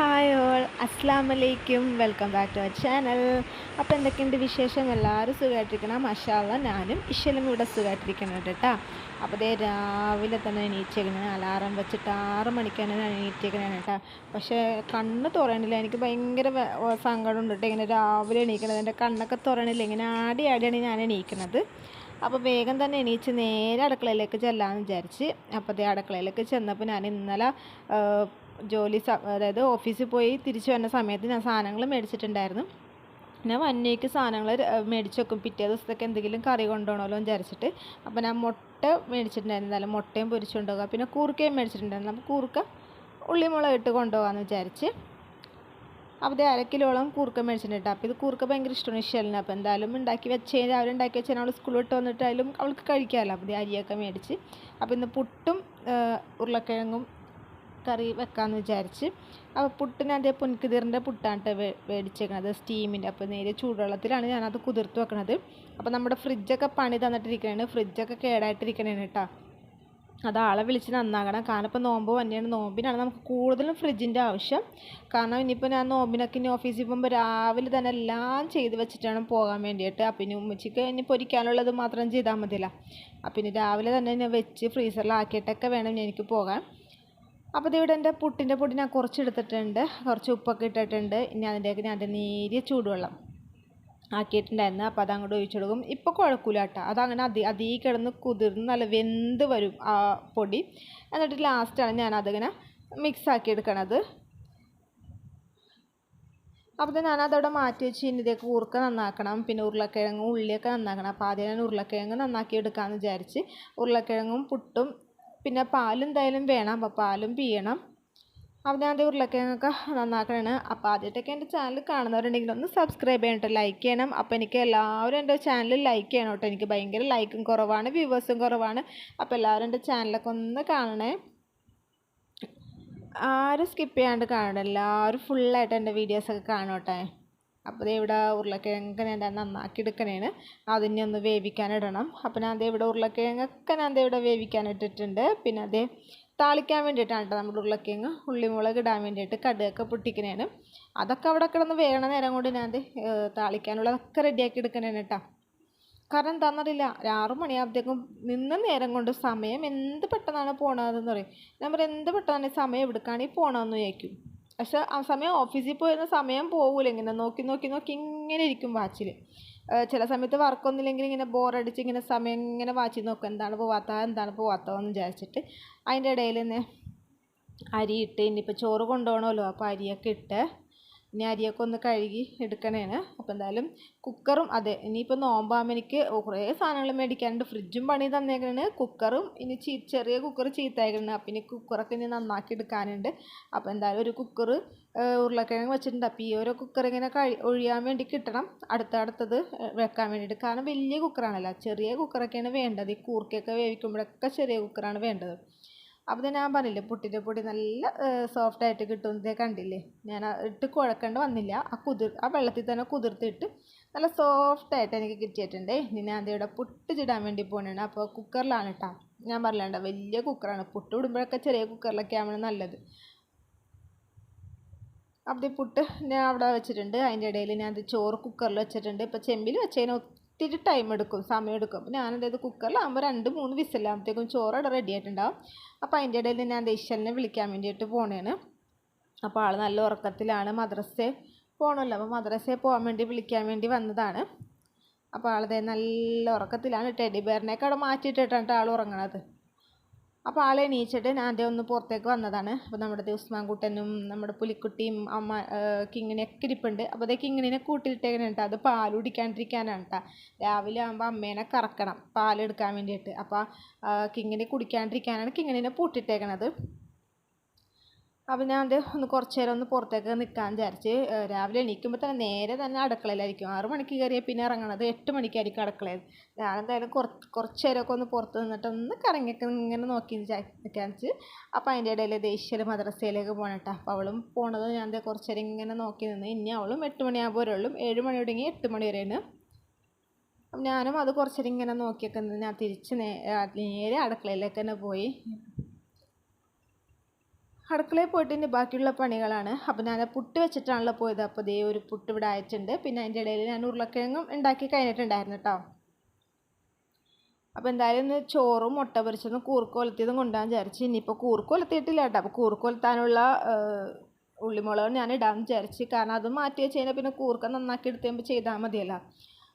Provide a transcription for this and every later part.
Hi all അസ്സാം വലൈക്കും welcome back to our channel അപ്പോൾ എന്തൊക്കെയുണ്ട് വിശേഷം? എല്ലാവരും സുഖമായിട്ടിരിക്കണം മഷാള ഞാനും ഇഷലും ഇവിടെ സുഖമായിട്ടിരിക്കണം കേട്ടോ. അപ്പോൾ ദേ രാവിലെ തന്നെ എണീച്ചേക്കണേ അലാറം വെച്ചിട്ട് ആറ് മണിക്കാണ് ഞാൻ എണീറ്റേക്കണേ കേട്ടോ. പക്ഷേ കണ്ണ് തുറയണില്ല. എനിക്ക് ഭയങ്കര സങ്കടമുണ്ട് കേട്ടോ. ഇങ്ങനെ രാവിലെ എണീക്കണത്. എന്റെ കണ്ണൊക്കെ തുറയണില്ല. ഇങ്ങനെ ആടി ആടിയാണ് ഞാൻ എണീക്കണത്. അപ്പോൾ വേഗം തന്നെ എണീച്ച് നേരെ അടുക്കളയിലേക്ക് ചെല്ലാമെന്ന് വിചാരിച്ച്. അപ്പോൾ അതേ അടുക്കളയിലേക്ക് ചെന്നപ്പോൾ ഞാൻ ഇന്നലെ ജോലി അതായത് ഓഫീസിൽ പോയി തിരിച്ചു വരുന്ന സമയത്ത് ഞാൻ സാധനങ്ങൾ മേടിച്ചിട്ടുണ്ടായിരുന്നു. ഞാൻ വന്നേക്ക് സാധനങ്ങൾ മേടിച്ച് വെക്കും. പിറ്റേ ദിവസത്തേക്ക് എന്തെങ്കിലും കറി കൊണ്ടുപോകണമല്ലോ വിചാരിച്ചിട്ട്. അപ്പോൾ ഞാൻ മുട്ട മേടിച്ചിട്ടുണ്ടായിരുന്നു. നല്ല മുട്ടയും പൊരിച്ചു കൊണ്ടുപോകുക പിന്നെ കൂർക്കയും മേടിച്ചിട്ടുണ്ടായിരുന്നു. നമുക്ക് കൂർക്ക ഉള്ളിമുളക് ഇട്ട് കൊണ്ടുപോകാമെന്ന് വിചാരിച്ച്. അപ്പോൾ ഇത് അര കിലോളം കൂർക്ക മേടിച്ചിട്ടുണ്ട് അപ്പോൾ ഇത് കൂർക്ക ഭയങ്കര ഇഷ്ടമാണ് ഇഷ്ടമല്ല അപ്പോൾ എന്തായാലും ഉണ്ടാക്കി വെച്ച് രാവിലെ ഉണ്ടാക്കി വെച്ചാൽ അവൾ സ്കൂളിൽ വിട്ട് വന്നിട്ടായാലും അവൾക്ക് കഴിക്കാമല്ലോ. അപ്പോൾ അരിയൊക്കെ മേടിച്ച്. അപ്പോൾ ഇന്ന് പുട്ടും ഉരുളക്കിഴങ്ങും കറി വെക്കാമെന്ന് വിചാരിച്ച്. അപ്പോൾ പുട്ടിന് അതേ പൊൻകുതിറിന്റെ പുട്ടാണ് മേടിച്ചേക്കണത് സ്റ്റീമിന്റെ അപ്പോൾ നേരെ ചൂടുവെള്ളത്തിലാണ് ഞാനത് കുതിർത്ത് വെക്കണത്. അപ്പോൾ നമ്മുടെ ഫ്രിഡ്ജൊക്കെ പണി തന്നിട്ടിരിക്കണേ ഫ്രിഡ്ജൊക്കെ കേടായിട്ടിരിക്കണേ കേട്ടോ അത് ആളെ വിളിച്ച് നന്നാക്കണം. കാരണം ഇപ്പോൾ നോമ്പ് വന്നെയാണ്. നോമ്പിനാണ് നമുക്ക് കൂടുതലും ഫ്രിഡ്ജിന്റെ ആവശ്യം. കാരണം ഇനിയിപ്പോൾ ഞാൻ നോമ്പിനൊക്കെ ഇനി ഓഫീസിൽ പോകുമ്പോൾ രാവിലെ തന്നെ എല്ലാം ചെയ്ത് വെച്ചിട്ടാണ് പോകാൻ വേണ്ടിയിട്ട്. അപ്പം ഇനി ഉമ്മച്ചിക്ക് ഇനി പൊരിക്കാനുള്ളത് മാത്രം ചെയ്താൽ മതിയല്ലോ. അപ്പം ഇനി രാവിലെ തന്നെ ഞാൻ വെച്ച് ഫ്രീസറിലാക്കിയിട്ടൊക്കെ വേണം എനിക്ക് പോകാൻ. അപ്പോൾ ഇതിവിടെ എന്റെ പുട്ടിന്റെ പൊടി ഞാൻ കുറച്ച് എടുത്തിട്ടുണ്ട് കുറച്ച് ഉപ്പൊക്കെ ഇട്ടിട്ടുണ്ട്. ഇനി അതിന്റെയൊക്കെ ഞാൻ അതിന്റെ നേരിയ ചൂടുവെള്ളം ആക്കിയിട്ടുണ്ടായിരുന്നു. അപ്പോൾ അതങ്ങോട്ട് ഒഴിച്ചു കൊടുക്കും. ഇപ്പോൾ കുഴക്കൂല കേട്ടോ. അതങ്ങനെ അതി അതീ കിടന്ന് കുതിർന്ന് നല്ല വെന്ത് വരും ആ പൊടി. എന്നിട്ട് ലാസ്റ്റാണ് ഞാൻ അതിങ്ങനെ മിക്സ് ആക്കി എടുക്കണത്. അപ്പോൾ ഞാൻ ഞാനതവിടെ മാറ്റി വെച്ച് ഇനി ഇതേ കൂർക്ക നന്നാക്കണം. പിന്നെ ഉരുളക്കിഴങ്ങും ഉള്ളിയൊക്കെ നന്നാക്കണം. അപ്പോൾ ആദ്യം ഞാൻ ഉരുളക്കിഴങ്ങ് നന്നാക്കി എടുക്കാമെന്ന് വിചാരിച്ച്. ഉരുളക്കിഴങ്ങും പുട്ടും പിന്നെ പാലും എന്തായാലും വേണം. അപ്പോൾ പാലും പിയണം അപ്പം ഞാൻ ഉരുളക്കിഴങ്ങൊക്കെ നന്നാക്കണേ അപ്പോൾ ആദ്യമായിട്ടൊക്കെ എന്റെ ചാനൽ കാണുന്നവരുണ്ടെങ്കിൽ ഒന്ന് സബ്സ്ക്രൈബ് ചെയ്യണം ലൈക്ക് ചെയ്യണം. അപ്പോൾ എനിക്ക് എല്ലാവരും എന്റെ ചാനൽ ലൈക്ക് ചെയ്യണം കേട്ടോ എനിക്ക് ഭയങ്കര ലൈക്കും കുറവാണ് വ്യൂവേഴ്സും കുറവാണ്. അപ്പോൾ എല്ലാവരും എന്റെ ചാനലൊക്കെ ഒന്ന് കാണണേ. ആരും സ്കിപ്പ് ചെയ്യാണ്ട് കാണണം എല്ലാവരും ഫുള്ളായിട്ട് എന്റെ വീഡിയോസൊക്കെ കാണോട്ടെ അപ്പോൾ ദേ ഇവിടെ ഉരുളക്കിഴങ്ങൊക്കെ ഞാൻ നന്നാക്കി എടുക്കണേണ് അതിനെ ഒന്ന് വേവിക്കാനിടണം. അപ്പോൾ ഞാൻ ഇവിടെ ഉരുളക്കിഴങ്ങൊക്കെ ഞാൻ ഇവിടെ വേവിക്കാനിട്ടിട്ടുണ്ട്. പിന്നെ അതേ താളിക്കാൻ വേണ്ടിയിട്ടാണ് കേട്ടോ നമ്മുടെ ഉരുളക്കിഴങ്ങ് ഉള്ളിമുളക് ഇടാൻ വേണ്ടിയിട്ട് കടുകൊക്കെ പൊട്ടിക്കണേണ്. അതൊക്കെ അവിടെ കിടന്ന് വേണ നേരം കൊണ്ട് ഞാൻ താളിക്കാനുള്ളതൊക്കെ റെഡിയാക്കി എടുക്കണേണ് കേട്ടോ കാരണം എന്താണെന്നറിയില്ല ഒരു ആറു മണിയാകുമ്പോഴത്തേക്കും നിന്ന നേരം കൊണ്ട് സമയം എന്ത് പെട്ടെന്നാണ് പോണതെന്ന് പറയും. ഞാൻ എന്ത് പെട്ടെന്നാണ് സമയം സമയം എടുക്കുകയാണെങ്കിൽ പോകണമെന്ന് വിചാരിക്കും പക്ഷെ ആ സമയം ഓഫീസിൽ പോയിരുന്ന സമയം പോകില്ല ഇങ്ങനെ നോക്കി നോക്കി നോക്കി ഇങ്ങനെ ഇരിക്കും വാച്ചിൽ ചില സമയത്ത് വർക്കൊന്നുമില്ലെങ്കിൽ ഇങ്ങനെ ബോറടിച്ച് ഇങ്ങനെ സമയം ഇങ്ങനെ വാച്ചിൽ നോക്കും. എന്താണ് പോവാത്ത എന്താണ് പോവാത്തതെന്ന് വിചാരിച്ചിട്ട് അതിന്റെ ഇടയിൽ തന്നെ അരി ഇട്ട് ഇനിയിപ്പോൾ ചോറ് കൊണ്ടുപോകണമല്ലോ അപ്പോൾ അരിയൊക്കെ ഇട്ട് ഇനി അരിയൊക്കെ ഒന്ന് കഴുകി എടുക്കണേണ് അപ്പോൾ എന്തായാലും കുക്കറും അതെ ഇനിയിപ്പോൾ നോമ്പാകുമ്പോൾ എനിക്ക് കുറേ സാധനങ്ങൾ മേടിക്കാനുണ്ട്. ഫ്രിഡ്ജും പണി തന്നേക്കണേ കുക്കറും ഇനി ചീ ചെറിയ കുക്കർ ചീത്തയക്കണേ അപ്പം ഇനി കുക്കറൊക്കെ ഇനി നന്നാക്കി എടുക്കാനുണ്ട്. അപ്പോൾ എന്തായാലും ഒരു കുക്കർ ഉരുളക്കിഴങ്ങ് വെച്ചിട്ടുണ്ട്. അപ്പോൾ ഈ ഓരോ കുക്കർ ഇങ്ങനെ കഴി ഒഴിയാൻ വേണ്ടി കിട്ടണം. അടുത്തടുത്തത് വെക്കാൻ വേണ്ടിയിട്ട്. കാരണം വലിയ കുക്കറാണല്ലോ. ചെറിയ കുക്കറൊക്കെയാണ് വേണ്ടത്. ഈ കൂർക്കയൊക്കെ വേവിക്കുമ്പോഴൊക്കെ ചെറിയ കുക്കറാണ് വേണ്ടത്. അപ്പോൾ ഞാൻ പറഞ്ഞില്ലേ പുട്ടിന്റെ പൊടി നല്ല സോഫ്റ്റ് ആയിട്ട് കണ്ടില്ലേ? ഞാൻ ഇട്ട് കുഴക്കേണ്ട വന്നില്ല. ആ കുതിർ ആ വെള്ളത്തിൽ തന്നെ കുതിർത്തിട്ട് നല്ല സോഫ്റ്റ് ആയിട്ട് എനിക്ക് കിട്ടിയിട്ടുണ്ട്. ഇനി ഞാൻ ഇവിടെ പുട്ട് ചുടാൻ വേണ്ടി പോകണതാണ് അപ്പോൾ കുക്കറിലാണ് കേട്ടോ ഞാൻ പറയണ്ട വലിയ കുക്കറാണ്. പുട്ട് ഇടുമ്പോഴൊക്കെ ചെറിയ കുക്കറിലൊക്കെ ആവണം നല്ലത്. അപ്പോൾ ഈ പുട്ട് ഞാൻ അവിടെ വെച്ചിട്ടുണ്ട്. അതിന്റെ ഇടയിൽ ഞാൻ ചോറ് കുക്കറിൽ വെച്ചിട്ടുണ്ട്. ഇപ്പോൾ ചെമ്പിൽ വെച്ചതിന് ഒത്തിരി ടൈം എടുക്കും സമയം എടുക്കും. അപ്പോൾ ഞാനെന്തായത് കുക്കറിലാകുമ്പോൾ രണ്ട് മൂന്ന് വിസിലാകുമ്പോഴത്തേക്കും ചോറ് അവിടെ റെഡി ആയിട്ടുണ്ടാവും. അപ്പോൾ അതിന്റെ ഇടയിൽ ഞാൻ ദേശലിനെ വിളിക്കാൻ വേണ്ടിയിട്ട് പോണേണ്. അപ്പോൾ ആൾ നല്ല ഉറക്കത്തിലാണ് മദ്രസയിൽ പോകണമല്ലോ അപ്പോൾ മദ്രസയിൽ പോകാൻ വേണ്ടി വിളിക്കാൻ വേണ്ടി വന്നതാണ്. അപ്പോൾ ആളതേ നല്ല ഉറക്കത്തിലാണ് ടെഡി ബെയറിനെയൊക്കെ അവിടെ മാറ്റിയിട്ടിട്ടാണ് ആൾ ഉറങ്ങണത്. അപ്പോൾ ആളെ എണീച്ചിട്ട് ഞാൻ അതേ ഒന്ന് പുറത്തേക്ക് വന്നതാണ്. അപ്പോൾ നമ്മുടെ ഉസ്മാൻ കുട്ടനും നമ്മുടെ പുലിക്കുട്ടിയും അമ്മ കിങ്ങിനെയൊക്കെ ഇരിപ്പുണ്ട്. അപ്പോൾ അതേ കിങ്ങിനെ കൂട്ടിലിട്ടേക്കണ കേട്ടോ. അത് പാൽ കുടിക്കാണ്ടിരിക്കാനാണ് കേട്ടോ. രാവിലെ ആകുമ്പോൾ അമ്മേനെ കറക്കണം പാലെടുക്കാൻ വേണ്ടിയിട്ട്. അപ്പോൾ കിങ്ങിനെ കുടിക്കാണ്ടിരിക്കാനാണ് കിങ്ങിനെ പൂട്ടിയിട്ടേക്കണത് അപ്പോൾ ഞാൻ അത് ഒന്ന് കുറച്ച് നേരം ഒന്ന് പുറത്തേക്ക് നിൽക്കാൻ വിചാരിച്ച് രാവിലെ എണീക്കുമ്പോൾ തന്നെ നേരെ തന്നെ അടുക്കളയിലായിരിക്കും. ആറ് മണിക്ക് കയറിയാൽ പിന്നെ ഇറങ്ങണത്. എട്ട് മണിക്കായിരിക്കും അടുക്കളയിൽ. ഞാൻ എന്തായാലും കുറച്ച് കുറച്ച് നേരമൊക്കെ ഒന്ന് പുറത്ത് നിന്നിട്ട് ഒന്ന് കറങ്ങിയൊക്കെ ഇങ്ങനെ നോക്കി നിൽക്കാൻ വെച്ച് അപ്പോൾ അതിന്റെ ഇടയിൽ ദേശീയ മദ്രസയിലേക്ക് പോകണട്ടോ അപ്പോൾ അവളും പോണത് ഞാൻ എന്താ കുറച്ച് നേരം ഇങ്ങനെ നോക്കി നിന്ന്. ഇനി അവളും എട്ട് മണിയാകുമ്പോൾ വരുള്ളൂ. ഏഴ് മണി തുടങ്ങി എട്ട് മണി വരെയാണ്. അപ്പം ഞാനും അത് കുറച്ച് നേരം ഇങ്ങനെ നോക്കിയൊക്കെ ഞാൻ തിരിച്ച് നേരെ അടുക്കളയിലേക്ക് തന്നെ പോയി. അടുക്കളയിൽ പോയിട്ട് ഇനി ബാക്കിയുള്ള പണികളാണ്. അപ്പോൾ ഞാൻ പുട്ട് വെച്ചിട്ടാണല്ലോ പോയത്. അപ്പോൾ ദേ ഒരു പുട്ട് ഇവിടെ അയച്ചിട്ടുണ്ട്. പിന്നെ അതിന്റെ ഇടയിൽ ഞാൻ ഉരുളക്കിഴങ്ങും ഉണ്ടാക്കി കഴിഞ്ഞിട്ടുണ്ടായിരുന്നു കേട്ടോ അപ്പോൾ എന്തായാലും ഇന്ന് ചോറും മുട്ട പൊരിച്ചതും കൂർക്കോലത്തിയതും കൊണ്ടുപോകാൻ വിചാരിച്ച് ഇനിയിപ്പോൾ കൂർക്കോലത്തിയിട്ടില്ല കേട്ടോ അപ്പോൾ കൂർക്കോലത്താനുള്ള ഉള്ളിമുളക് ഞാൻ ഇടാമെന്ന് വിചാരിച്ച്. കാരണം അത് മാറ്റി വെച്ച് കഴിഞ്ഞാൽ പിന്നെ കൂർക്ക നന്നാക്കി എടുത്ത് കഴിയുമ്പോൾ ചെയ്താൽ മതിയല്ലോ.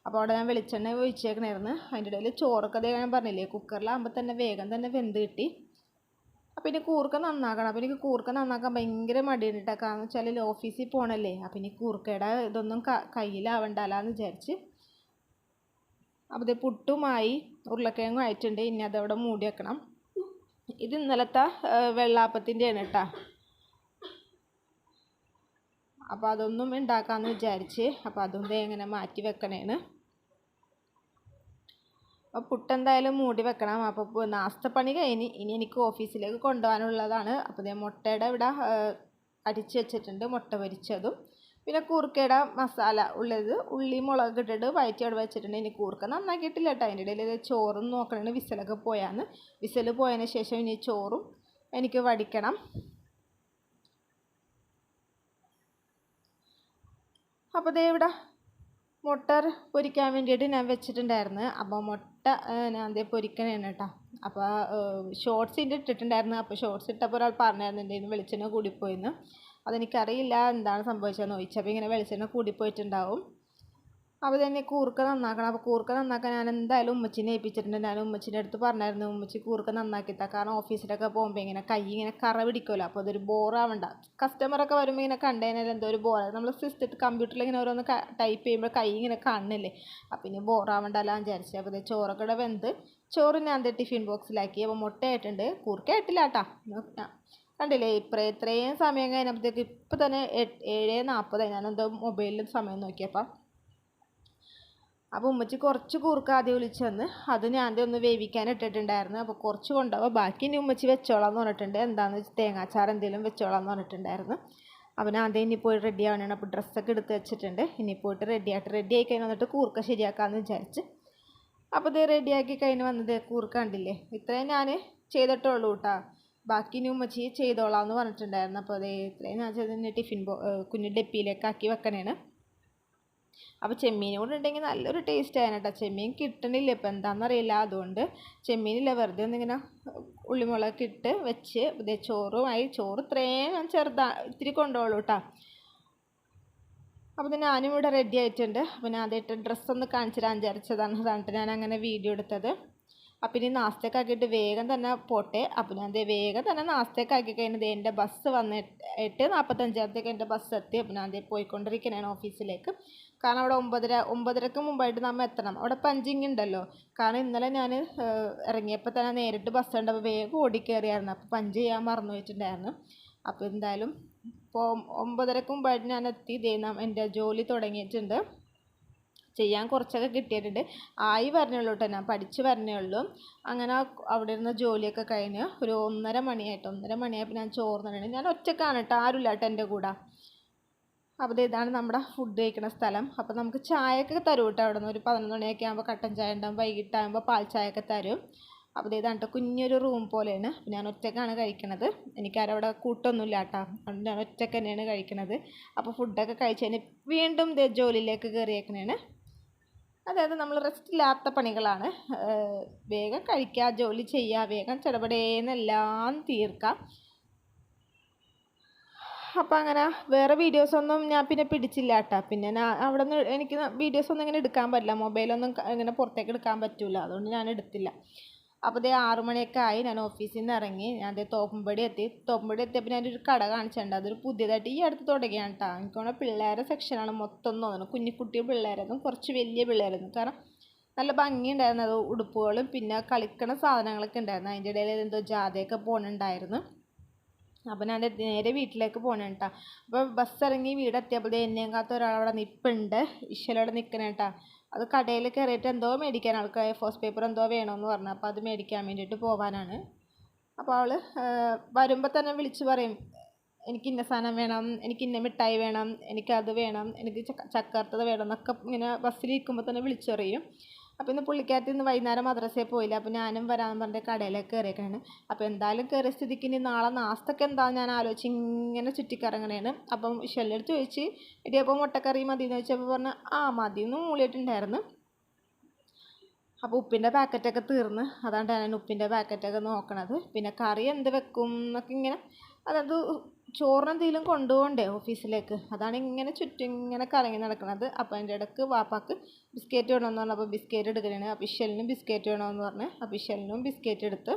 അപ്പോൾ അവിടെ ഞാൻ വെളിച്ചെണ്ണ ഒഴിച്ചേക്കണായിരുന്നു. അതിന്റെ ഇടയിൽ ചോറൊക്കെ ഞാൻ പറഞ്ഞില്ലേ കുക്കറിലാകുമ്പോൾ തന്നെ വേഗം തന്നെ വെന്ത് കിട്ടി. അപ്പോൾ ഇനി കൂർക്ക നന്നാക്കണം. അപ്പൊ എനിക്ക് കൂർക്ക നന്നാക്കാൻ ഭയങ്കര മടിയുണ്ട് കേട്ടോ കാരണം വെച്ചാൽ ഓഫീസിൽ പോകണല്ലേ അപ്പൊ ഇനി കൂർക്കയുടെ ഇതൊന്നും കയ്യിലാവണ്ടല്ലാന്ന് വിചാരിച്ച്. അപ്പോൾ ഇത് പുട്ടുമായി ഉരുളക്കിഴങ്ങും ആയിട്ടുണ്ട്. ഇനി അതവിടെ മൂടി വെക്കണം. ഇത് ഇന്നലത്തെ വെള്ളാപ്പത്തിന്റെയാണ് കേട്ടോ അപ്പോൾ അതൊന്നും ഉണ്ടാക്കാമെന്ന് വിചാരിച്ച്. അപ്പോൾ അതും എങ്ങനെ മാറ്റി വെക്കണേണ്. അപ്പോൾ പുട്ടെന്തായാലും മൂടി വെക്കണം. അപ്പോൾ നാസ്തപ്പണി കഴിഞ്ഞ് ഇനി എനിക്ക് ഓഫീസിലേക്ക് കൊണ്ടുപോകാനുള്ളതാണ്. അപ്പോൾ ഞാൻ മുട്ടയുടെ ഇവിടെ അടിച്ച് വെച്ചിട്ടുണ്ട് മുട്ട പൊരിച്ചതും. പിന്നെ കൂർക്കയുടെ മസാല ഉള്ളത് ഉള്ളി മുളക് ഇട്ടിട്ട് വയറ്റി അവിടെ വെച്ചിട്ടുണ്ട്. ഇനി കൂർക്ക നന്നാക്കിയിട്ടില്ല കേട്ടോ. അതിന്റെ ഇടയിൽ ചോറും നോക്കണേ വിസലൊക്കെ പോയാന്ന് വിസൽ പോയതിന് ശേഷം ഇനി ചോറും എനിക്ക് വടിക്കണം. അപ്പോൾ ദേ ഇവിടെ മുട്ട പൊരിക്കാൻ വേണ്ടിയിട്ട് ഞാൻ വെച്ചിട്ടുണ്ടായിരുന്നു. അപ്പോൾ മുട്ട ഞാൻ അതേ പൊരിക്കണേണ് കേട്ടോ അപ്പോൾ ഷോർട്സിന്റെ ഇട്ടിട്ടുണ്ടായിരുന്നു. അപ്പോൾ ഷോർട്സ് ഇട്ടപ്പോൾ ഒരാൾ പറഞ്ഞായിരുന്നു വെളിച്ചെണ്ണ കൂടിപ്പോയിന്ന്. അതെനിക്കറിയില്ല എന്താണ് സംഭവിച്ചതെന്ന് ചോദിച്ചപ്പോൾ ഇങ്ങനെ വെളിച്ചെണ്ണ കൂടിപ്പോയിട്ടുണ്ടാവും. അപ്പോൾ തന്നെ കൂർക്ക നന്നാക്കണം. അപ്പോൾ കൂർക്ക നന്നാക്കാൻ ഞാൻ എന്തായാലും ഉമ്മച്ചിനെ ഏൽപ്പിച്ചിട്ടുണ്ട്. ഞാൻ ഉമ്മച്ചിന്റെ അടുത്ത് പറഞ്ഞായിരുന്നു ഉമ്മച്ചി കൂർക്ക നന്നാക്കിത്താ. കാരണം ഓഫീസിലൊക്കെ പോകുമ്പോൾ ഇങ്ങനെ കൈ ഇങ്ങനെ കറ പിടിക്കുമല്ലോ അപ്പോൾ അതൊരു ബോറാവണ്ട കസ്റ്റമറൊക്കെ വരുമ്പോൾ ഇങ്ങനെ കണ്ടതിനാൽ എന്തോ ഒരു ബോർ നമ്മൾ സിസ്റ്റത്തിൽ കമ്പ്യൂട്ടറിൽ ഇങ്ങനെ ഓരോന്ന് ടൈപ്പ് ചെയ്യുമ്പോൾ കൈ ഇങ്ങനെ കാണില്ലേ അപ്പം ഇനി ബോറാവണ്ടല്ലോ വിചാരിച്ചു. അപ്പോൾ ചോറൊക്കെ ഇവിടെ വെന്ത്. ചോറ് ഞാൻ ടിഫിൻ ബോക്സിലാക്കി അപ്പോൾ മുട്ടയായിട്ടുണ്ട് കൂർക്കയായിട്ടില്ല കേട്ടോ കണ്ടില്ലേ? ഇപ്പം ഇത്രയും സമയം കഴിഞ്ഞപ്പോഴത്തേക്ക് ഇപ്പം തന്നെ ഏഴ് നാൽപ്പതായി. ഞാനെന്തോ മൊബൈലിൽ സമയം നോക്കിയപ്പോൾ അപ്പോൾ ഉമ്മച്ചി കുറച്ച് കൂർക്ക ആദ്യം വിളിച്ച് വന്ന് അത് ഞാൻ ഒന്ന് വേവിക്കാൻ ഇട്ടിട്ടുണ്ടായിരുന്നു. അപ്പോൾ കുറച്ച് കൊണ്ടുപോകുക ബാക്കി ഇനി ഉമ്മച്ചി വെച്ചോളാം എന്ന് പറഞ്ഞിട്ടുണ്ട്. എന്താണെന്ന് വെച്ചാൽ തേങ്ങാച്ചാർ എന്തെങ്കിലും വെച്ചോളാം എന്ന് പറഞ്ഞിട്ടുണ്ടായിരുന്നു ഞാൻ അതേ ഇനി പോയി റെഡി ആവണേണ്. അപ്പോൾ ഡ്രസ്സൊക്കെ എടുത്ത് വെച്ചിട്ടുണ്ട്. ഇനി പോയിട്ട് റെഡി ആയിട്ട് റെഡി ആയി കഴിഞ്ഞ് വന്നിട്ട് കൂർക്ക ശരിയാക്കാമെന്ന് വിചാരിച്ച്. അപ്പോൾ ഇത് റെഡിയാക്കി കഴിഞ്ഞ് വന്നത് കൂർക്ക കണ്ടില്ലേ? ഇത്രയും ഞാൻ ചെയ്തിട്ടുള്ളൂ കേട്ടോ ബാക്കി ഇനി ഉമ്മച്ചി ചെയ്തോളാം എന്ന് പറഞ്ഞിട്ടുണ്ടായിരുന്നു. അപ്പോൾ അതേ ഇത്രയും ഞാൻ ചെയ്തതിന് ടിഫിൻ ബോ കുഞ്ഞു ഡെപ്പിയിലേക്ക് ആക്കി വെക്കണേണ്. അപ്പോൾ ചെമ്മീൻ കൂടെ ഉണ്ടെങ്കിൽ നല്ലൊരു ടേസ്റ്റ് ആയിരുന്നു കേട്ടോ ചെമ്മീൻ കിട്ടണില്ല ഇപ്പം എന്താണെന്നറിയില്ല അതുകൊണ്ട് ചെമ്മീനില്ല. വെറുതെ ഒന്നിങ്ങനെ ഉള്ളിമുളക് ഇട്ട് വെച്ച് ഇതേ ചോറുമായി ചോറ് ഇത്രയും ഞാൻ ചെറുതാ ഇത്തിരി കൊണ്ടുപോകുള്ളൂ കേട്ടോ അപ്പോൾ ഞാനും ഇവിടെ റെഡി ആയിട്ടുണ്ട്. അപ്പോൾ ഞാൻ ആദ്യമായിട്ട് ഡ്രസ്സൊന്ന് കാണിച്ചു തരാൻ വിചാരിച്ചതാണ്. അതാണ് ഞാൻ അങ്ങനെ വീഡിയോ എടുത്തത്. അപ്പം ഇനി നാസ്തേക്കാക്കിയിട്ട് വേഗം തന്നെ പോട്ടെ. അപ്പം ഞാൻ വേഗം തന്നെ നാസ്തേക്കാക്കി കഴിഞ്ഞത് എന്റെ ബസ് വന്ന് എട്ട് നാൽപ്പത്തഞ്ചാമത്തേക്ക് എന്റെ ബസ് എത്തി. അപ്പം ഞാൻ പോയിക്കൊണ്ടിരിക്കുന്നതാണ് ഓഫീസിലേക്ക് കാരണം അവിടെ ഒമ്പതര ഒമ്പതരക്ക് മുമ്പായിട്ട് നമ്മൾ എത്തണം. അവിടെ പഞ്ചിങ് ഉണ്ടല്ലോ കാരണം ഇന്നലെ ഞാൻ ഇറങ്ങിയപ്പോൾ തന്നെ നേരിട്ട് ബസ് ഉണ്ടപ്പോൾ വേഗം ഓടിക്കയറിയായിരുന്നു അപ്പോൾ പഞ്ച് ചെയ്യാൻ മറന്നു വെച്ചിട്ടുണ്ടായിരുന്നു. അപ്പോൾ എന്തായാലും ഇപ്പോൾ ഒമ്പതരക്ക് മുമ്പായിട്ട് ഞാൻ എത്തി. ഇതേ എന്റെ ജോലി തുടങ്ങിയിട്ടുണ്ട്. ചെയ്യാൻ കുറച്ചൊക്കെ കിട്ടിയിട്ടുണ്ട്. ആയി പറഞ്ഞുള്ളൂ കേട്ടോ ഞാൻ. പഠിച്ച് ഉള്ളൂ അങ്ങനെ അവിടെ ഇരുന്ന ജോലിയൊക്കെ കഴിഞ്ഞ് ഒരു ഒന്നര മണിയായിട്ട് ഒന്നര മണിയായപ്പോൾ ഞാൻ ചോർന്നിട്ടുണ്ട് ഞാൻ ഒറ്റക്കാണ് കേട്ടോ. ആരുമില്ല കേട്ടോ എന്റെ കൂടെ. അപ്പോൾ ഇതാണ് നമ്മുടെ ഫുഡ് കഴിക്കുന്ന സ്ഥലം. അപ്പോൾ നമുക്ക് ചായയൊക്കെ തരും കേട്ടോ അവിടെ നിന്ന് ഒരു പതിനൊന്ന് മണിയൊക്കെ ആകുമ്പോൾ കട്ടൻ ചായ ഉണ്ടാകും വൈകിട്ടാകുമ്പോൾ പാൽ ചായയൊക്കെ തരും. അപ്പോൾ ഇതാണ് കേട്ടോ. കുഞ്ഞൊരു റൂം പോലെയാണ്. ഞാൻ ഒറ്റക്കാണ് കഴിക്കണത്. എനിക്കാരവിടെ കൂട്ടൊന്നുമില്ല കേട്ടോ. അതുകൊണ്ട് ഞാൻ ഒറ്റയ്ക്ക് തന്നെയാണ് കഴിക്കണത്. അപ്പോൾ ഫുഡൊക്കെ കഴിച്ചതിന് വീണ്ടും ജോലിയിലേക്ക് കയറിയേക്കണേണ്. അതായത് നമ്മൾ റെസ്റ്റ് ഇല്ലാത്ത പണികളാണ്. വേഗം കഴിക്കുക ജോലി ചെയ്യുക വേഗം ചെടപടേന്നെല്ലാം തീർക്കാം. അപ്പോൾ അങ്ങനെ വേറെ വീഡിയോസൊന്നും ഞാൻ പിന്നെ പിടിച്ചില്ല കേട്ടോ പിന്നെ ഞാൻ അവിടെ നിന്ന് എനിക്ക് വീഡിയോസൊന്നും ഇങ്ങനെ എടുക്കാൻ പറ്റില്ല. മൊബൈലൊന്നും ഇങ്ങനെ പുറത്തേക്ക് എടുക്കാൻ പറ്റില്ല അതുകൊണ്ട് ഞാൻ എടുത്തില്ല. അപ്പോൾ ഇതേ ആറു മണിയൊക്കെ ആയി ഞാൻ ഓഫീസിൽ നിന്ന് ഇറങ്ങി. ഞാൻ അതേ തോപ്പുംപടി എത്തി. തോപ്പുംപടി എത്തിയപ്പോൾ ഒരു കട കാണിച്ചിട്ടുണ്ട് അതൊരു പുതിയതായിട്ട് ഈ അടുത്ത് തുടങ്ങിയാണ് കേട്ടോ എനിക്ക് തോന്നുന്നു പിള്ളേരെ സെക്ഷനാണ് മൊത്തം തോന്നുന്നു. കുഞ്ഞിക്കുട്ടി പിള്ളേരായിരുന്നു. കുറച്ച് വലിയ പിള്ളേരായിരുന്നു. കാരണം നല്ല ഭംഗിയുണ്ടായിരുന്നു. അത് ഉടുപ്പുകളും പിന്നെ കളിക്കണ സാധനങ്ങളൊക്കെ ഉണ്ടായിരുന്നു. അതിന്റെ ഇടയിൽ എന്തോ ജാഥയൊക്കെ പോകണുണ്ടായിരുന്നു അപ്പോൾ ഞാൻ നേരെ വീട്ടിലേക്ക് പോകണം കേട്ടോ അപ്പോൾ ബസ് ഇറങ്ങി വീടെത്തിയപ്പോൾ എന്നെയും കാത്ത ഒരാളവിടെ നിൽപ്പുണ്ട് ഇഷലവിടെ നിൽക്കണേ അത് കടയിൽ കയറിയിട്ട് എന്തോ മേടിക്കാൻ ആൾക്ക് ഫോസ് പേപ്പർ എന്തോ വേണമെന്ന് പറഞ്ഞു. അപ്പോൾ അത് മേടിക്കാൻ വേണ്ടിയിട്ട് പോകാനാണ് അപ്പോൾ അവൾ വരുമ്പോൾ തന്നെ വിളിച്ച് പറയും എനിക്ക് ഇന്ന സാധനം വേണം എനിക്ക് ഇന്ന മിഠായി വേണം എനിക്കത് വേണം എനിക്ക് ചക്കർത്തത് വേണം എന്നൊക്കെ ഇങ്ങനെ ബസ്സിലിരിക്കുമ്പോൾ തന്നെ വിളിച്ചറിയും അപ്പോൾ ഇന്ന് പുള്ളിക്കാരത്തി ഇന്ന് വൈകുന്നേരം മദ്രസയിൽ പോയില്ല. അപ്പോൾ ഞാനും വരാമെന്ന് പറഞ്ഞിട്ട് കടയിലേക്ക് കയറിയേക്കാണ്. അപ്പോൾ എന്തായാലും കയറിയ സ്ഥിതിക്ക് ഇനി നാളെ നാസ്തൊക്കെ എന്താണെന്ന് ഞാൻ ആലോചിച്ച് ഇങ്ങനെ ചുറ്റിക്കറങ്ങണേണ്. അപ്പം ഷെല്ലെടുത്ത് ചോദിച്ച് ഇടിയപ്പം മുട്ടക്കറി മതി എന്ന് ചോദിച്ചപ്പോൾ പറഞ്ഞ ആ മതി എന്ന് മൂളിയിട്ടുണ്ടായിരുന്നു. അപ്പോൾ ഉപ്പിന്റെ പാക്കറ്റൊക്കെ തീർന്ന്. അതാണ് ഞാൻ ഉപ്പിന്റെ പാക്കറ്റൊക്കെ നോക്കണത്. പിന്നെ കറി എന്ത് വെക്കും? എന്നൊക്കെ ഇങ്ങനെ. അതായത് ചോറിന് തീലും കൊണ്ടുപോകണ്ടേ ഓഫീസിലേക്ക്? അതാണ് ഇങ്ങനെ ചുറ്റും ഇങ്ങനെ കറങ്ങി നടക്കുന്നത് അപ്പോൾ അതിന്റെ ഇടയ്ക്ക് വാപ്പാക്ക് ബിസ്ക്കറ്റ് വേണമെന്ന് പറഞ്ഞപ്പോൾ ബിസ്ക്കറ്റ് എടുക്കണേ അപ്പോൾ ഇഷലിനും ബിസ്ക്കറ്റ് വേണമെന്ന് പറഞ്ഞ്. അപ്പോൾ ഇഷലിനും ബിസ്ക്കറ്റ് എടുത്ത്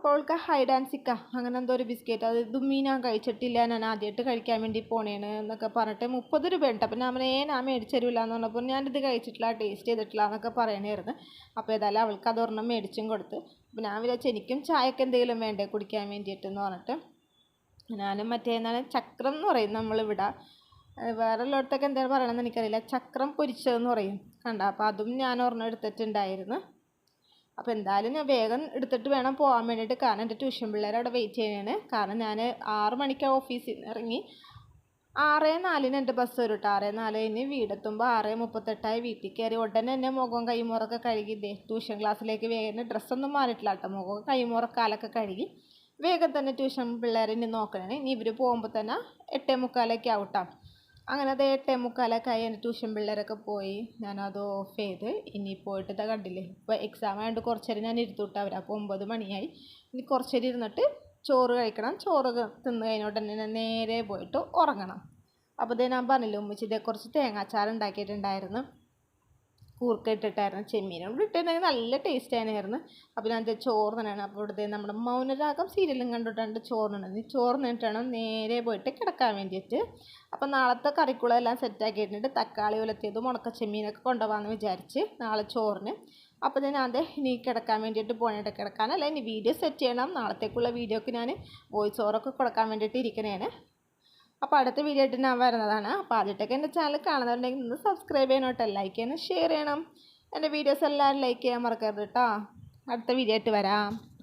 അപ്പോൾ അവൾക്ക് ഹൈഡ് ആൻഡ് സിക്ക അങ്ങനെ എന്തോ ഒരു ബിസ്ക്കറ്റ് അത് ഇതും ഞാൻ കഴിച്ചിട്ടില്ല. ഞാൻ ആദ്യമായിട്ട് കഴിക്കാൻ വേണ്ടി പോണേണ് എന്നൊക്കെ പറഞ്ഞിട്ട് മുപ്പത് രൂപ ഉണ്ട്. അപ്പം ഞാൻ പറഞ്ഞേ ഞാൻ മേടിച്ചു തരില്ല എന്ന് പറഞ്ഞപ്പോൾ ഞാനിത് കഴിച്ചിട്ടില്ല ടേസ്റ്റ് ചെയ്തിട്ടില്ല എന്നൊക്കെ പറയണായിരുന്നു. അപ്പോൾ ഏതായാലും അവൾക്ക് അതൊരെണ്ണം മേടിച്ചും കൊടുത്ത്. അപ്പം ഞാൻ വിചാരിച്ചു എനിക്കും ചായക്ക് എന്തെങ്കിലും വേണ്ടേ കുടിക്കാൻ വേണ്ടിയിട്ട് എന്ന് പറഞ്ഞിട്ട് ഞാനും മറ്റേ എന്താണ് ചക്രം എന്ന് പറയും നമ്മളിവിടെ. വേറെ ഉള്ളിടത്തൊക്കെ എന്താണ് പറയണമെന്ന് എനിക്കറിയില്ല. ചക്രം പൊരിച്ചതെന്ന് പറയും. കണ്ട? അപ്പോൾ അതും ഞാൻ ഒരെണ്ണം എടുത്തിട്ടുണ്ടായിരുന്നു. അപ്പോൾ എന്തായാലും ഞാൻ വേഗം എടുത്തിട്ട് വേണം പോകാൻ വേണ്ടിയിട്ട്. കാരണം എന്റെ ട്യൂഷൻ പിള്ളേർ അവിടെ വെയിറ്റ് ചെയ്യണേ കാരണം ഞാൻ ആറ് മണിക്ക് ഓഫീസിൽ നിന്ന് ഇറങ്ങി ആറ് നാലിന് എന്റെ ബസ് വരും കേട്ടോ ആറ് നാല് കഴിഞ്ഞ് വീടെത്തുമ്പോൾ ആറ് മുപ്പത്തെട്ടായി വീട്ടിൽ കയറി ഉടനെ തന്നെ മുഖം കൈമുറൊക്കെ കഴുകി ഇതേ ട്യൂഷൻ ക്ലാസ്സിലേക്ക് വേഗം ഡ്രസ്സൊന്നും മാറിയിട്ടില്ല കേട്ടോ മുഖം കൈമുറക്കാലൊക്കെ കഴുകി വേഗം തന്നെ ട്യൂഷൻ പിള്ളേരെ ഇനി നോക്കണേ. ഇനി ഇവർ പോകുമ്പോൾ തന്നെ എട്ടേ മുക്കാലൊക്കെ ആവട്ടാം അങ്ങനെ അത് എട്ടേ മുക്കാലൊക്കെ ആയി എന്റെ ട്യൂഷൻ പിള്ളേരൊക്കെ പോയി. ഞാനത് ഓഫ് ചെയ്ത്. ഇനി പോയിട്ട് ഇതാ കണ്ടില്ലേ? ഇപ്പോൾ എക്സാം ആയതുകൊണ്ട് കുറച്ചേരം ഞാൻ ഇരുത്തുവിട്ട് അവർ അപ്പോൾ ഒമ്പത് മണിയായി. ഇനി കുറച്ചേരം ഇരുന്നിട്ട് ചോറ് കഴിക്കണം. ചോറ് തിന്ന് കഴിഞ്ഞോട്ട് തന്നെ ഞാൻ നേരെ പോയിട്ട് ഉറങ്ങണം. അപ്പോൾ ഇതേ ഞാൻ പറഞ്ഞില്ലേ ഉമ്മച്ചി കുറച്ച് തേങ്ങാച്ചാർ ഉണ്ടാക്കിയിട്ടുണ്ടായിരുന്നു കൂർക്ക ഇട്ടിട്ടായിരുന്നു ചെമ്മീനും കൂടി ഇട്ടിട്ടുണ്ടെങ്കിൽ നല്ല ടേസ്റ്റ് ആയിരുന്നു. അപ്പോൾ ഞാൻ തന്നെയാണ് അപ്പോൾ ഇവിടുത്തെ നമ്മുടെ മൗനരാഗം സീരിയലും കണ്ടിട്ടുണ്ട് ചോറ് നിന്നിട്ടാണ് നേരെ പോയിട്ട് കിടക്കാൻ വേണ്ടിയിട്ട്. അപ്പോൾ നാളത്തെ കറിക്കുളം എല്ലാം സെറ്റാക്കിയിട്ടുണ്ട് തക്കാളി ഉലത്തിയതും ഉണക്കച്ചെമ്മീനൊക്കെ കൊണ്ടുപോകാമെന്ന് വിചാരിച്ച് നാളെ ചോറിന്. അപ്പോൾ ഞാൻ അതെ ഇനി കിടക്കാൻ വേണ്ടിയിട്ട് കിടക്കാൻ കിടക്കാനല്ല ഇനി വീഡിയോ സെറ്റ് ചെയ്യണം. നാളത്തേക്കുള്ള വീഡിയോക്ക് ഞാൻ വോയിസ് ഓവറൊക്കെ കൊടുക്കാൻ വേണ്ടിയിട്ട് ഇരിക്കണേണ്. അപ്പോൾ അടുത്ത വീഡിയോ ആയിട്ട് ഞാൻ വരുന്നതാണ്. അപ്പോൾ ആദ്യമായിട്ടൊക്കെ എന്റെ ചാനൽ കാണുന്നുണ്ടെങ്കിൽ ഒന്ന് സബ്സ്ക്രൈബ് ചെയ്യണം കേട്ടോ. ലൈക്ക് ചെയ്യണം ഷെയർ ചെയ്യണം. എന്റെ വീഡിയോസ് എല്ലാവരും ലൈക്ക് ചെയ്യാൻ മറക്കരുത് കേട്ടോ. അടുത്ത വീഡിയോ ആയിട്ട് വരാം.